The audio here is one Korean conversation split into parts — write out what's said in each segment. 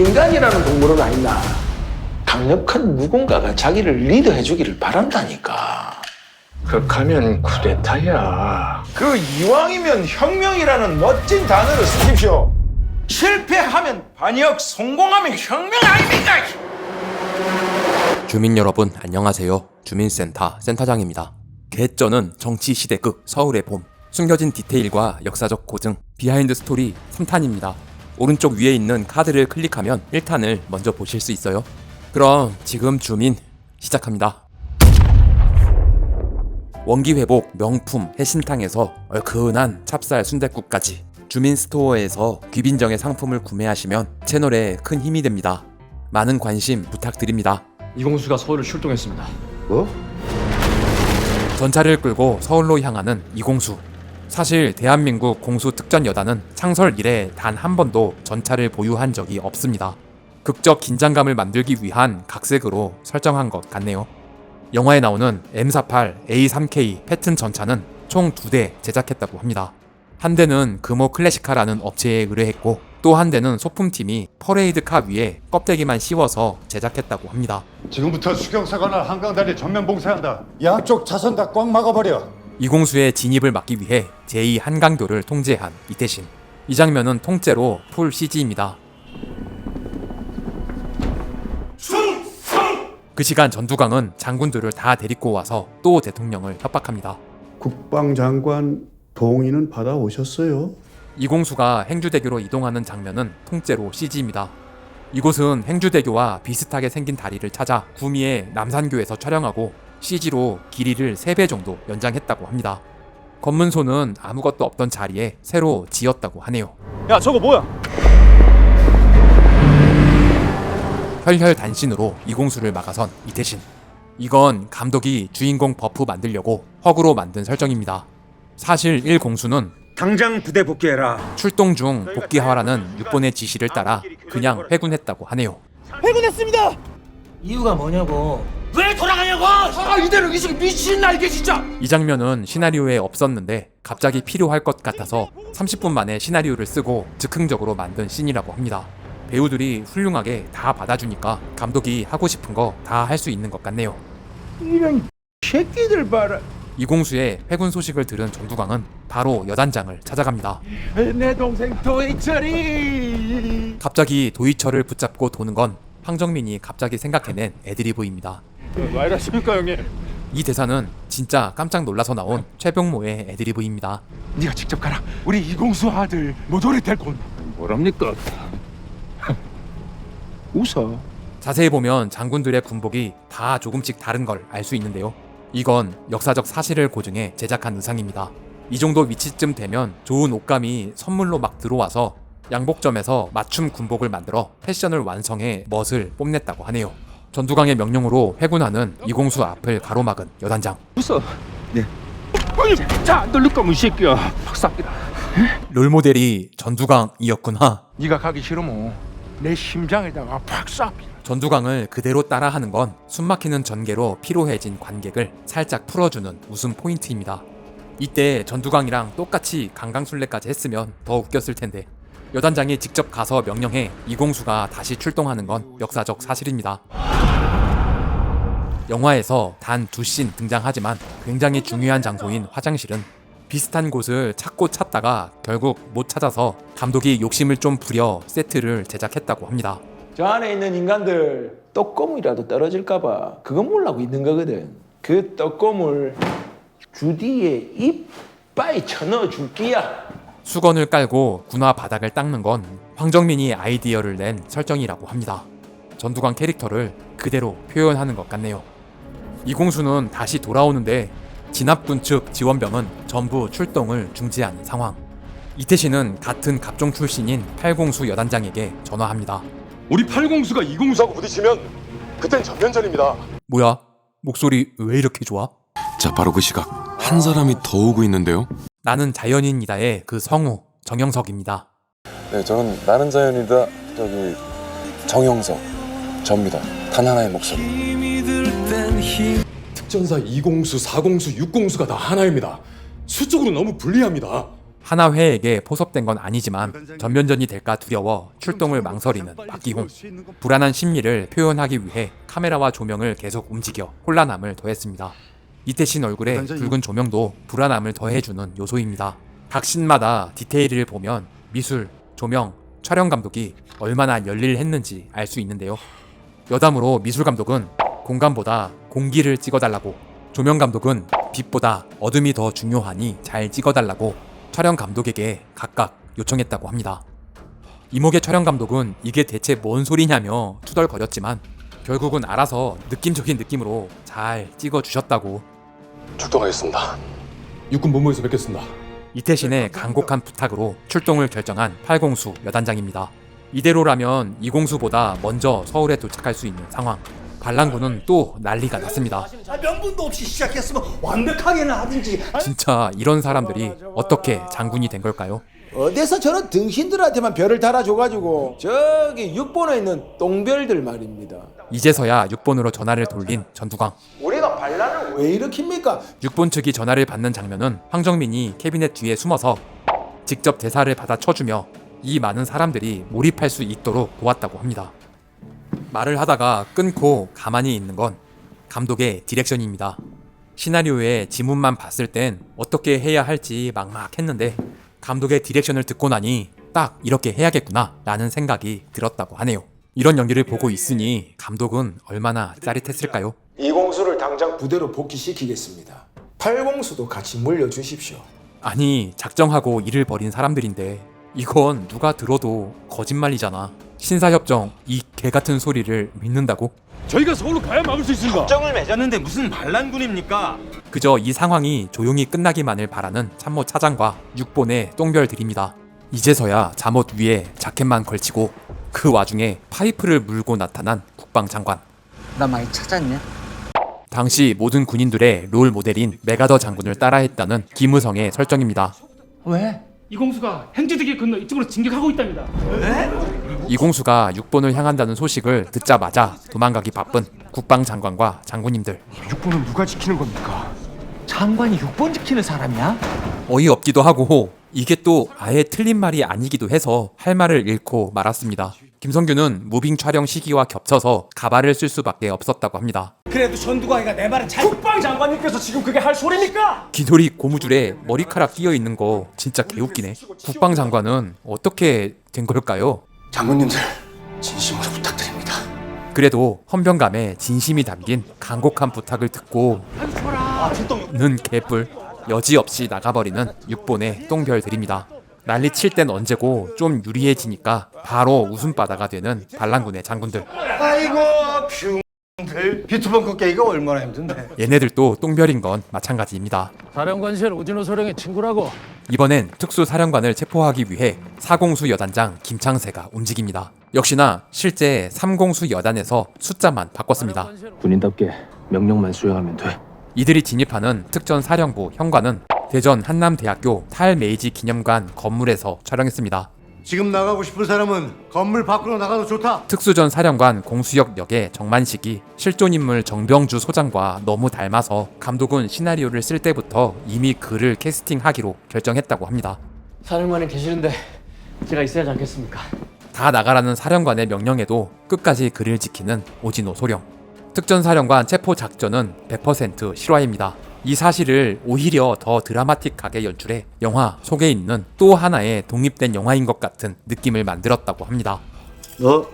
인간이라는 동물은 아니다. 강력한 누군가가 자기를 리드해 주기를 바란다니까. 극하면 쿠데타야. 그 이왕이면 혁명이라는 멋진 단어를 쓰십시오. 실패하면 반역, 성공하면 혁명 아닙니까? 주민 여러분 안녕하세요. 주민센터 센터장입니다. 개쩌는 정치 시대극 서울의 봄 숨겨진 디테일과 역사적 고증 비하인드 스토리 3탄입니다. 오른쪽 위에 있는 카드를 클릭하면 1탄을 먼저 보실 수 있어요. 그럼 지금 주민 시작합니다. 원기 회복 명품 해신탕에서 얼큰한 찹쌀 순댓국까지 주민 스토어에서 귀빈정의 상품을 구매하시면 채널에 큰 힘이 됩니다. 많은 관심 부탁드립니다. 이공수가 서울을 출동했습니다. 전차를 끌고 서울로 향하는 이공수. 사실 대한민국 공수 특전 여단은 창설 이래 단 한 번도 전차를 보유한 적이 없습니다. 극적 긴장감을 만들기 위한 각색으로 설정한 것 같네요. 영화에 나오는 M48 A3K 패튼 전차는 총 두 대 제작했다고 합니다. 한 대는 금호 클래시카라는 업체에 의뢰했고 또 한 대는 소품팀이 퍼레이드 카 위에 껍데기만 씌워서 제작했다고 합니다. 지금부터 수경사관을 한강다리 전면 봉쇄한다. 양쪽 차선 다 꽉 막아버려. 이공수의 진입을 막기 위해 제2 한강도를 통제한 이태신. 이 장면은 통째로 풀 CG입니다. 그 시간 전두광은 장군들을 다 데리고 와서 또 대통령을 협박합니다. 국방장관 동의는 받아오셨어요? 이공수가 행주대교로 이동하는 장면은 통째로 CG입니다. 이곳은 행주대교와 비슷하게 생긴 다리를 찾아 구미의 남산교에서 촬영하고 CG로 길이를 3배 정도 연장했다고 합니다. 검문소는 아무것도 없던 자리에 새로 지었다고 하네요. 야 저거 뭐야? 혈혈단신으로 이공수를 막아선 이태신. 이건 감독이 주인공 버프 만들려고 허구로 만든 설정입니다. 사실 1공수는 당장 부대 복귀해라. 출동 중 복귀하라는 육본의 지시를 따라 그냥 회군했다고 하네요. 이유가 뭐냐고 왜 돌아가냐고 아 이대로 이식 미친 날개 진짜 이 장면은 시나리오에 없었는데 갑자기 필요할 것 같아서 30분 만에 시나리오를 쓰고 즉흥적으로 만든 씬이라고 합니다. 배우들이 훌륭하게 다 받아주니까 감독이 하고 싶은 거 다 할 수 있는 것 같네요. 이런 새끼들 봐라. 이공수의 회군 소식을 들은 전두광은 바로 여단장을 찾아갑니다. 내 동생 도이철이. 갑자기 도이처를 붙잡고 도는 건 황정민이 갑자기 생각해낸 애드리브입니다. 왜 이러십니까 형님? 이 대사는 진짜 깜짝 놀라서 나온 최병모의 애드리브입니다. 네가 직접 가라. 우리 이공수 아들 모조리 데리고 온다. 뭐랍니까? 웃어. 자세히 보면 장군들의 군복이 다 조금씩 다른 걸 알 수 있는데요. 이건 역사적 사실을 고증해 제작한 의상입니다. 이 정도 위치쯤 되면 좋은 옷감이 선물로 막 들어와서 양복점에서 맞춤 군복을 만들어 패션을 완성해 멋을 뽐냈다고 하네요. 전두광의 명령으로 회군하는 이공수 앞을 가로막은 여단장. 웃어. 네. 아니 자안 들릴 거면 이 새끼야. 박사기다. 롤모델이 전두광이었구나. 네가 가기 싫으면 내 심장에다가 팍 쏴. 전두광을 그대로 따라하는 건 숨막히는 전개로 피로해진 관객을 살짝 풀어주는 웃음 포인트입니다. 이때 전두광이랑 똑같이 강강술래까지 했으면 더 웃겼을 텐데 여단장이 직접 가서 명령해 이공수가 다시 출동하는 건 역사적 사실입니다. 영화에서 단 두 씬 등장하지만 굉장히 중요한 장소인 화장실은 비슷한 곳을 찾고 찾다가 결국 못 찾아서 감독이 욕심을 좀 부려 세트를 제작했다고 합니다. 저 안에 있는 인간들 떡고물이라도 떨어질까봐 그거 몰라고 있는 거거든. 그 떡고물 주디에 이빠이 쳐넣어 줄기야. 수건을 깔고 군화 바닥을 닦는 건 황정민이 아이디어를 낸 설정이라고 합니다. 전두광 캐릭터를 그대로 표현하는 것 같네요. 이공수는 다시 돌아오는데 진압군 측 지원병은 전부 출동을 중지하는 상황. 이태신은 같은 갑종 출신인 팔공수 여단장에게 전화합니다. 우리 팔공수가 이공수하고 부딪히면 그땐 전면전입니다. 뭐야? 목소리 왜 이렇게 좋아? 자, 바로 그 시각 한 사람이 더 오고 있는데요. 나는 자연인이다의 그 성우 정영석입니다. 네, 저는 나는 자연이다. 저기 정영석 접니다. 단 하나의 목소리. 특전사 2공수, 4공수, 6공수가 다 하나입니다. 수적으로 너무 불리합니다. 하나회에게 포섭된 건 아니지만 전면전이 될까 두려워 출동을 망설이는 박기홍. 불안한 심리를 표현하기 위해 카메라와 조명을 계속 움직여 혼란함을 더했습니다. 이태신 얼굴에 붉은 조명도 불안함을 더해주는 요소입니다. 각 씬마다 디테일을 보면 미술, 조명, 촬영 감독이 얼마나 열일했는지 알 수 있는데요. 여담으로 미술 감독은 공간보다 공기를 찍어달라고, 조명 감독은 빛보다 어둠이 더 중요하니 잘 찍어달라고 촬영 감독에게 각각 요청했다고 합니다. 이목의 촬영 감독은 이게 대체 뭔 소리냐며 투덜거렸지만 결국은 알아서 느낌적인 느낌으로 잘 찍어주셨다고 출동하겠습니다. 육군 본부에서 뵙겠습니다. 이태신의 간곡한 부탁으로 출동을 결정한 팔공수 여단장입니다. 이대로라면 이공수보다 먼저 서울에 도착할 수 있는 상황. 반란군은 또 난리가 났습니다. 아, 명분도 없이 시작했으면 완벽하게는 하든지. 진짜 이런 사람들이 어떻게 장군이 된 걸까요? 어디서 저런 등신들한테만 별을 달아줘가지고 저기 6번에 있는 똥별들 말입니다. 이제서야 6번으로 전화를 돌린 전두광. 우리가 반란을 왜 일으킵니까? 6번 측이 전화를 받는 장면은 황정민이 캐비넷 뒤에 숨어서 직접 대사를 받아 쳐주며 이 많은 사람들이 몰입할 수 있도록 도왔다고 합니다. 말을 하다가 끊고 가만히 있는 건 감독의 디렉션입니다. 시나리오의 지문만 봤을 땐 어떻게 해야 할지 막막했는데 감독의 디렉션을 듣고 나니 딱 이렇게 해야겠구나 라는 생각이 들었다고 하네요. 이런 연기를 보고 있으니 감독은 얼마나 짜릿했을까요? 이공수를 당장 부대로 복귀시키겠습니다. 팔공수도 같이 물려주십시오. 아니 작정하고 일을 벌인 사람들인데 이건 누가 들어도 거짓말이잖아 신사협정 이 개같은 소리를 믿는다고? 저희가 서울로 가야 막을 수 있습니다. 정을 맺었는데 무슨 반란군입니까? 그저 이 상황이 조용히 끝나기만을 바라는 참모 차장과 육본의 똥별들입니다 이제서야 잠옷 위에 자켓만 걸치고 그 와중에 파이프를 물고 나타난 국방장관 나 많이 찾았냐? 당시 모든 군인들의 롤 모델인 메가더 장군을 따라했다는 김우성의 설정입니다 왜? 이공수가 행주득에 건너 이쪽으로 진격하고 있답니다. 이공수가 육본을 향한다는 소식을 듣자마자 도망가기 바쁜 국방장관과 장군님들 육군은 누가 지키는 겁니까? 장관이 6번 지키는 사람이야? 어이없기도 하고 이게 또 아예 틀린 말이 아니기도 해서 할 말을 잃고 말았습니다. 김성규는 무빙 촬영 시기와 겹쳐서 가발을 쓸 수밖에 없었다고 합니다. 그래도 전두광이가 내 말을 잘. 국방 장관님께서 지금 그게 할 소리입니까? 기돌이 고무줄에 머리카락 끼어 있는 거 진짜 개웃기네. 국방장관은 어떻게 된 걸까요? 장군님들 진심으로 부탁드립니다. 그래도 헌병감에 진심이 담긴 간곡한 부탁을 듣고 는 개뿔 여지없이 나가버리는 육본의 똥별들입니다. 난리 칠 땐 언제고 좀 유리해지니까 바로 웃음바다가 되는 반란군의 장군들. 아이고 비투벙커 깨기가 얼마나 힘든데. 얘네들도 똥별인 건 마찬가지입니다. 사령관실 오진호 소령의 친구라고. 이번엔 특수 사령관을 체포하기 위해 사공수 여단장 김창세가 움직입니다. 역시나 실제 삼공수 여단에서 숫자만 바꿨습니다. 군인답게 명령만 수행하면 돼. 이들이 진입하는 특전사령부 현관은 대전 한남대학교 탈메이지 기념관 건물에서 촬영했습니다. 지금 나가고 싶은 사람은 건물 밖으로 나가도 좋다. 특수전 사령관 공수역 역의 정만식이 실존 인물 정병주 소장과 너무 닮아서 감독은 시나리오를 쓸 때부터 이미 그를 캐스팅하기로 결정했다고 합니다. 사령관이 계시는데 제가 있어야지 않겠습니까? 다 나가라는 사령관의 명령에도 끝까지 그를 지키는 오진호 소령. 특전사령관 체포 작전은 100% 실화입니다. 이 사실을 오히려 더 드라마틱하게 연출해 영화 속에 있는 또 하나의 독립된 영화인 것 같은 느낌을 만들었다고 합니다. 너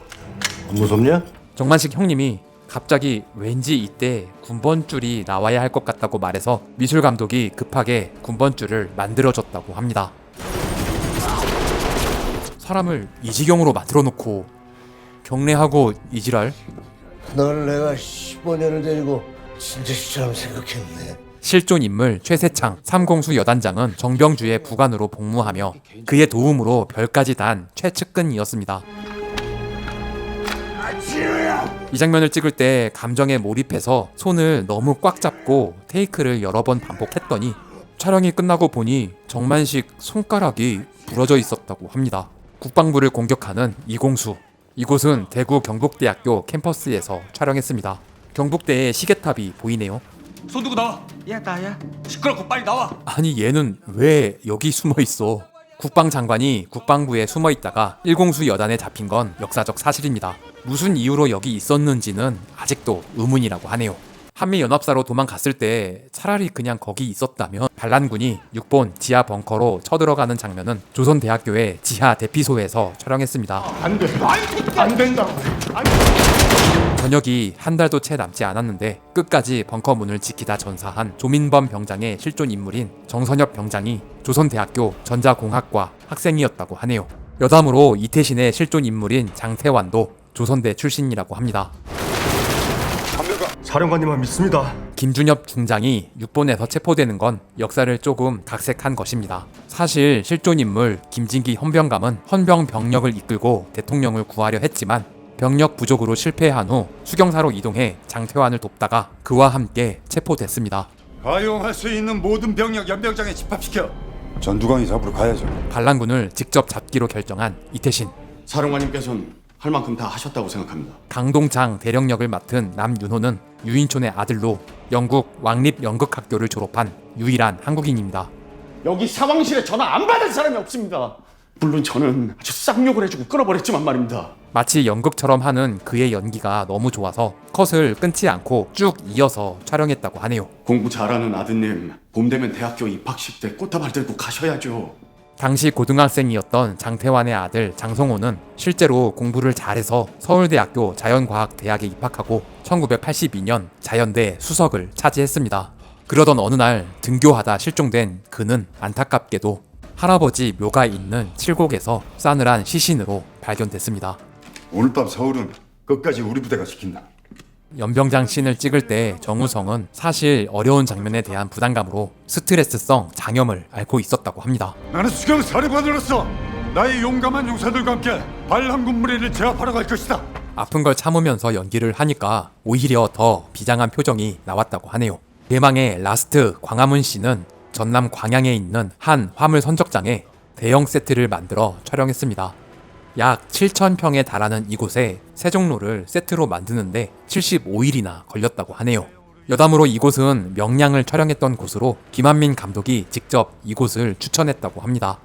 무섭냐? 정만식 형님이 갑자기 왠지 이때 군번줄이 나와야 할 것 같다고 말해서 미술 감독이 급하게 군번줄을 만들어줬다고 합니다. 사람을 이 지경으로 만들어 놓고 경례하고 이지랄 널 내가 15년을 데리고 진짜처럼 생각했네. 실존 인물 최세창 삼공수 여단장은 정병주의 부관으로 복무하며 그의 도움으로 별까지 단 최측근이었습니다. 이 장면을 찍을 때 감정에 몰입해서 손을 너무 꽉 잡고 테이크를 여러 번 반복했더니 촬영이 끝나고 보니 정만식 손가락이 부러져 있었다고 합니다. 국방부를 공격하는 이공수. 이곳은 대구 경북대학교 캠퍼스에서 촬영했습니다. 경북대의 시계탑이 보이네요. 손 들고 나와. 야 나야. 시끄럽고 빨리 나와. 아니 얘는 왜 여기 숨어 있어? 국방장관이 국방부에 숨어 있다가 일공수 여단에 잡힌 건 역사적 사실입니다. 무슨 이유로 여기 있었는지는 아직도 의문이라고 하네요. 한미 연합사로 도망갔을 때 차라리 그냥 거기 있었다면 반란군이 6본 지하 벙커로 쳐들어가는 장면은 조선대학교의 지하 대피소에서 촬영했습니다. 전역이 한 달도 채 남지 않았는데 끝까지 벙커 문을 지키다 전사한 조민범 병장의 실존 인물인 정선엽 병장이 조선대학교 전자공학과 학생이었다고 하네요. 여담으로 이태신의 실존 인물인 장태환도 조선대 출신이라고 합니다. 사령관님만 믿습니다. 김준엽 중장이 6본에서 체포되는 건 역사를 조금 각색한 것입니다. 사실 실존 인물 김진기 헌병감은 헌병 병력을 이끌고 대통령을 구하려 했지만 병력 부족으로 실패한 후 수경사로 이동해 장태환을 돕다가 그와 함께 체포됐습니다. 가용할 수 있는 모든 병력 연병장에 집합시켜. 전두광이 잡으러 가야죠. 반란군을 직접 잡기로 결정한 이태신 사령관님께서는 할 만큼 다 하셨다고 생각합니다. 강동장 대령역을 맡은 남윤호는 유인촌의 아들로 영국 왕립 연극학교를 졸업한 유일한 한국인입니다. 여기 사왕실에 전화 안 받은 사람이 없습니다. 물론 저는 아주 쌍욕을 해주고 끊어버렸지만 말입니다. 마치 연극처럼 하는 그의 연기가 너무 좋아서 컷을 끊지 않고 쭉 이어서 촬영했다고 하네요. 공부 잘하는 아드님, 봄 되면 대학교 입학식 때 꽃다발 들고 가셔야죠. 당시 고등학생이었던 장태환의 아들 장성호는 실제로 공부를 잘해서 서울대학교 자연과학대학에 입학하고 1982년 자연대 수석을 차지했습니다. 그러던 어느 날 등교하다 실종된 그는 안타깝게도 할아버지 묘가 있는 칠곡에서 싸늘한 시신으로 발견됐습니다. 오늘 밤 서울은 끝까지 우리 부대가 지킨다. 연병장 씬을 찍을 때 정우성은 사실 어려운 장면에 대한 부담감으로 스트레스성 장염을 앓고 있었다고 합니다. 나는 수경 사령관으로서 나의 용감한 용사들과 함께 반란군 무리를 제압하러 갈 것이다. 아픈 걸 참으면서 연기를 하니까 오히려 더 비장한 표정이 나왔다고 하네요. 대망의 라스트 광화문 씨는 전남 광양에 있는 한 화물 선적장에 대형 세트를 만들어 촬영했습니다. 약 7,000평에 달하는 이곳에 세종로를 세트로 만드는데 75일이나 걸렸다고 하네요. 여담으로 이곳은 명량을 촬영했던 곳으로 김한민 감독이 직접 이곳을 추천했다고 합니다.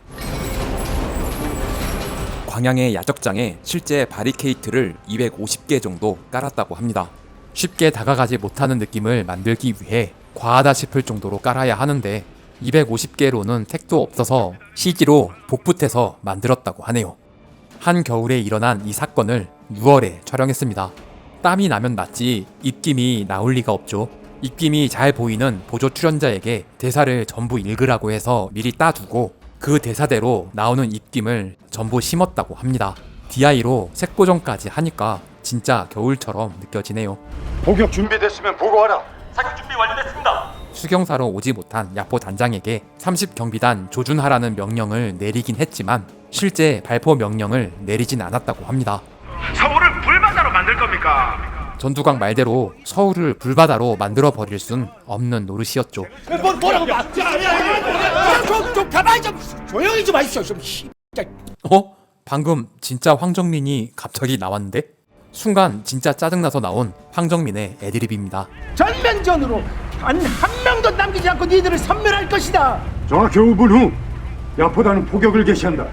광양의 야적장에 실제 바리케이트를 250개 정도 깔았다고 합니다. 쉽게 다가가지 못하는 느낌을 만들기 위해 과하다 싶을 정도로 깔아야 하는데 250개로는 택도 없어서 CG로 복붙해서 만들었다고 하네요. 한겨울에 일어난 이 사건을 6월에 촬영했습니다. 땀이 나면 낫지 입김이 나올 리가 없죠. 입김이 잘 보이는 보조 출연자에게 대사를 전부 읽으라고 해서 미리 따두고 그 대사대로 나오는 입김을 전부 심었다고 합니다. DI로 색보정까지 하니까 진짜 겨울처럼 느껴지네요. 복역 준비됐으면 보고하라. 사격 준비 완료됐습니다. 수경사로 오지 못한 야포 단장에게 30경비단 조준하라는 명령을 내리긴 했지만 실제 발포 명령을 내리진 않았다고 합니다. 서울을 불바다로 만들 겁니까? 전두광 말대로 서울을 불바다로 만들어 버릴 순 없는 노릇이었죠. 뭐 뭐라고? 야, 좀, 좀 가만히 좀 조용히 좀 하십시오. 좀 씨. 어? 방금 진짜 황정민이 갑자기 나왔는데? 순간 진짜 짜증나서 나온 황정민의 애드립입니다. 전면전으로 단 한 명도 남기지 않고 니들을 섬멸할 것이다. 전화 교후분 후 야포단은 포격을 개시한다.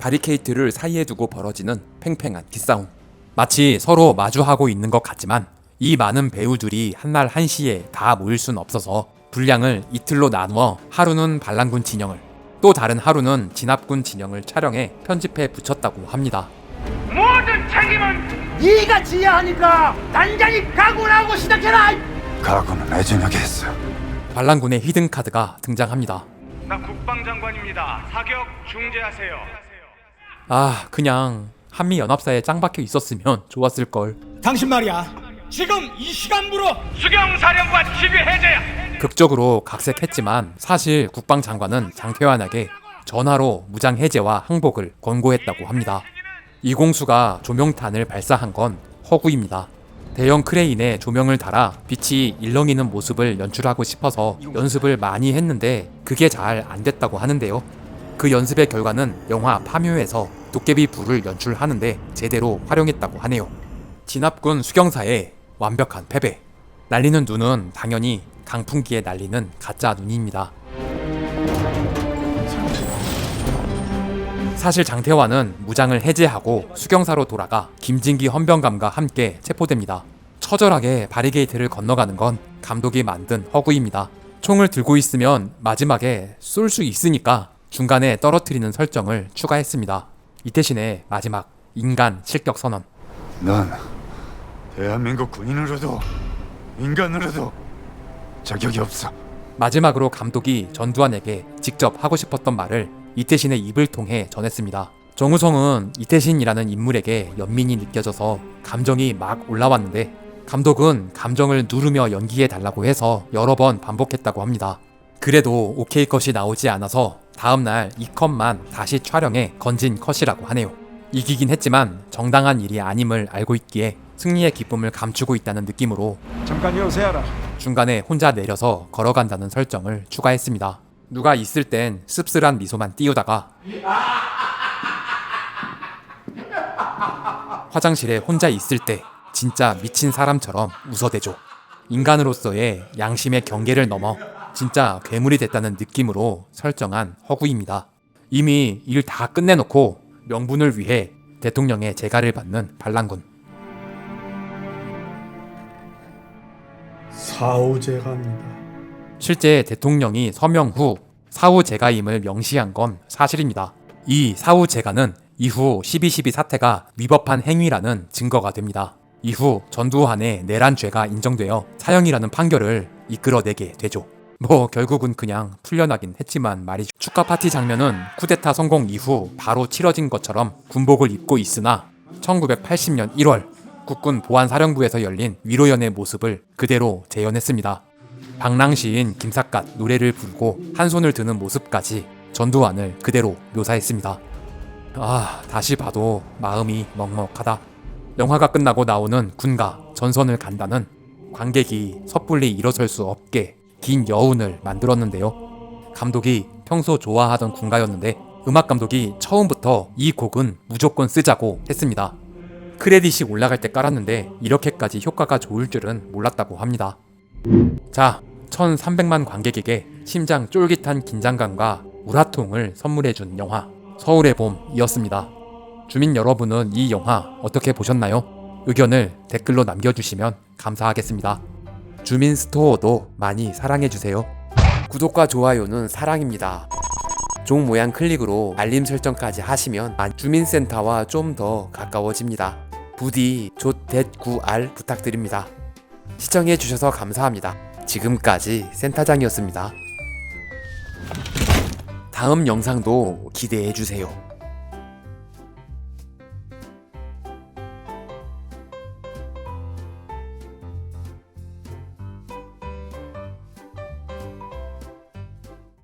바리케이트를 사이에 두고 벌어지는 팽팽한 기싸움. 마치 서로 마주하고 있는 것 같지만 이 많은 배우들이 한날 한시에 다 모일 순 없어서 분량을 이틀로 나누어 하루는 반란군 진영을 또 다른 하루는 진압군 진영을 촬영해 편집해 붙였다고 합니다. 모든 책임은 네가 지야 하니까 단장이 각오를 하고 시작해라. 각오는 애저녁에 했어. 반란군의 히든 카드가 등장합니다. 나 국방장관입니다. 사격 중재하세요. 아, 그냥 한미 연합사에 짱 박혀 있었으면 좋았을 걸. 당신 말이야. 지금 이 시간부로 수경 사령관 지휘 해제야. 극적으로 각색했지만 사실 국방장관은 장태환에게 전화로 무장 해제와 항복을 권고했다고 합니다. 이공수가 조명탄을 발사한 건 허구입니다. 대형 크레인에 조명을 달아 빛이 일렁이는 모습을 연출하고 싶어서 연습을 많이 했는데 그게 잘 안 됐다고 하는데요. 그 연습의 결과는 영화 파묘에서 도깨비 불을 연출하는데 제대로 활용했다고 하네요. 진압군 수경사의 완벽한 패배. 날리는 눈은 당연히 강풍기에 날리는 가짜 눈입니다. 사실 장태환은 무장을 해제하고 수경사로 돌아가 김진기 헌병감과 함께 체포됩니다. 처절하게 바리게이트를 건너가는 건 감독이 만든 허구입니다. 총을 들고 있으면 마지막에 쏠 수 있으니까 중간에 떨어뜨리는 설정을 추가했습니다. 이태신의 마지막 인간 실격 선언. 난 대한민국 군인으로도 인간으로도 자격이 없어. 마지막으로 감독이 전두환에게 직접 하고 싶었던 말을 이태신의 입을 통해 전했습니다. 정우성은 이태신이라는 인물에게 연민이 느껴져서 감정이 막 올라왔는데 감독은 감정을 누르며 연기해 달라고 해서 여러 번 반복했다고 합니다. 그래도 오케이 컷이 나오지 않아서 다음날 이 컷만 다시 촬영해 건진 컷이라고 하네요. 이기긴 했지만 정당한 일이 아님을 알고 있기에 승리의 기쁨을 감추고 있다는 느낌으로 잠깐 여보세요라. 중간에 혼자 내려서 걸어간다는 설정을 추가했습니다. 누가 있을 땐 씁쓸한 미소만 띄우다가 화장실에 혼자 있을 때 진짜 미친 사람처럼 웃어대죠. 인간으로서의 양심의 경계를 넘어 진짜 괴물이 됐다는 느낌으로 설정한 허구입니다. 이미 일 다 끝내놓고 명분을 위해 대통령의 재가를 받는 반란군. 사후제가입니다. 실제 대통령이 서명 후 사후 재가임을 명시한 건 사실입니다. 이 사후 재가는 이후 12.12 사태가 위법한 행위라는 증거가 됩니다. 이후 전두환의 내란 죄가 인정되어 사형이라는 판결을 이끌어내게 되죠. 뭐 결국은 그냥 풀려나긴 했지만 말이죠. 축하 파티 장면은 쿠데타 성공 이후 바로 치러진 것처럼 군복을 입고 있으나 1980년 1월 국군 보안사령부에서 열린 위로연의 모습을 그대로 재현했습니다. 방랑시인 김삿갓 노래를 부르고 한 손을 드는 모습까지 전두환을 그대로 묘사했습니다. 아, 다시 봐도 마음이 먹먹하다. 영화가 끝나고 나오는 군가 전선을 간다는 관객이 섣불리 일어설 수 없게 긴 여운을 만들었는데요. 감독이 평소 좋아하던 군가였는데 음악 감독이 처음부터 이 곡은 무조건 쓰자고 했습니다. 크레딧이 올라갈 때 깔았는데 이렇게까지 효과가 좋을 줄은 몰랐다고 합니다. 자, 1300만 관객에게 심장 쫄깃한 긴장감과 우라통을 선물해준 영화 서울의 봄이었습니다. 주민 여러분은 이 영화 어떻게 보셨나요? 의견을 댓글로 남겨주시면 감사하겠습니다. 주민 스토어도 많이 사랑해주세요. 구독과 좋아요는 사랑입니다. 종 모양 클릭으로 알림 설정까지 하시면 주민센터와 좀 더 가까워집니다. 부디 조댓구알 부탁드립니다. 시청해주셔서 감사합니다. 지금까지 센터장이었습니다. 다음 영상도 기대해주세요.